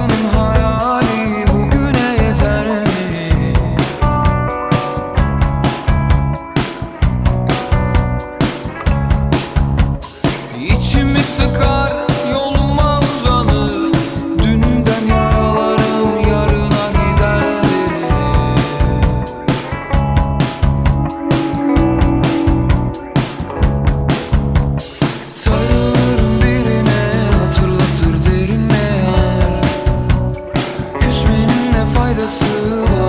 yarının bugüne yeter mi? İçimi sıkar pursue